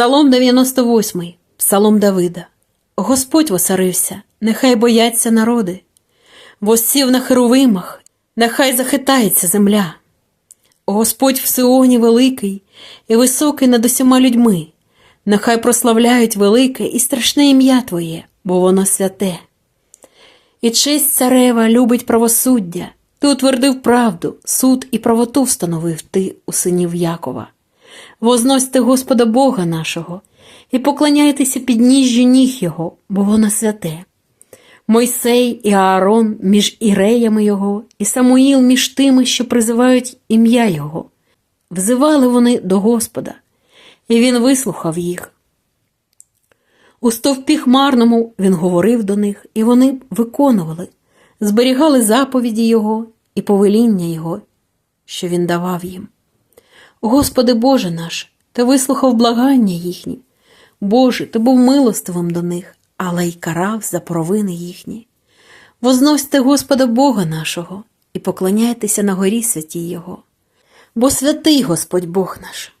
Псалом 98, Псалом Давида. Господь восарився, нехай бояться народи. Воссів на херовимах, нехай захитається земля. Господь в Сионі великий і високий над усіма людьми. Нехай прославляють велике і страшне ім'я Твоє, бо воно святе. І честь царева любить правосуддя. Ти утвердив правду, суд і правоту встановив ти у синів Якова. Возносьте Господа Бога нашого і поклоняйтеся підніжжю ніг Його, бо воно святе. Мойсей і Аарон між іреями Його, і Самуїл між тими, що призивають ім'я Його. Взивали вони до Господа, і Він вислухав їх. У стовпі хмарному він говорив до них, і вони виконували, зберігали заповіді Його і повеління Його, що він давав їм. Господи Боже наш, Ти вислухав благання їхні. Боже, Ти був милостивим до них, але й карав за провини їхні. Возносьте Господа Бога нашого і поклоняйтеся на горі святій Його. Бо святий Господь Бог наш.